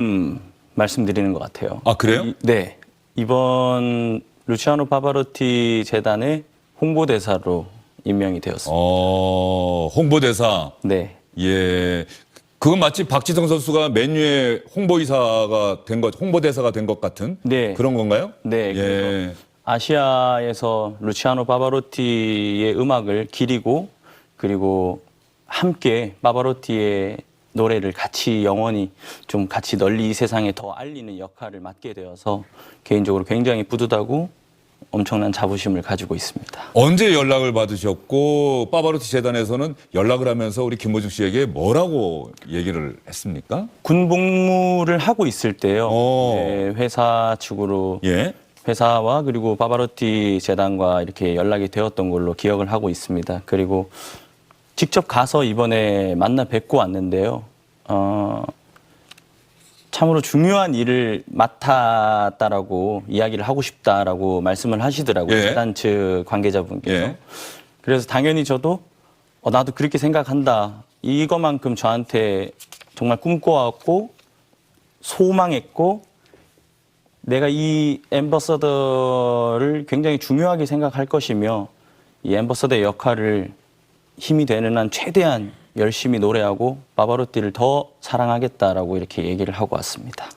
음, 말씀드리는 것 같아요. 아, 그래요? 이- 네. 이번 루치아노 파바로티 재단의 홍보대사로 임명이 되었습니다. 어, 홍보대사. 네. 예. 그건 마치 박지성 선수가 맨유의 홍보이사가 된 것, 홍보대사가 된 것 같은 네. 그런 건가요? 네. 예. 아시아에서 루치아노 파바로티의 음악을 기리고 그리고 함께 파바로티의 노래를 같이 영원히 좀 같이 널리 이 세상에 더 알리는 역할을 맡게 되어서 개인적으로 굉장히 뿌듯하고 엄청난 자부심을 가지고 있습니다. 언제 연락을 받으셨고 파바로티 재단에서는 연락을 하면서 우리 김모중 씨에게 뭐라고 얘기를 했습니까? 군 복무를 하고 있을 때요. 오. 네, 회사 측으로 예. 회사와 그리고 파바로티 재단과 이렇게 연락이 되었던 걸로 기억을 하고 있습니다. 그리고 직접 가서 이번에 만나 뵙고 왔는데요. 어, 참으로 중요한 일을 맡았다라고 이야기를 하고 싶다라고 말씀을 하시더라고요. 예. 재단 측 관계자분께서. 예. 그래서 당연히 저도 어, 나도 그렇게 생각한다. 이거만큼 저한테 정말 꿈꿔왔고 소망했고 내가 이 엠버서더를 굉장히 중요하게 생각할 것이며 이 엠버서더의 역할을 힘이 되는 한 최대한 열심히 노래하고 바바로티를 더 사랑하겠다라고 이렇게 얘기를 하고 왔습니다.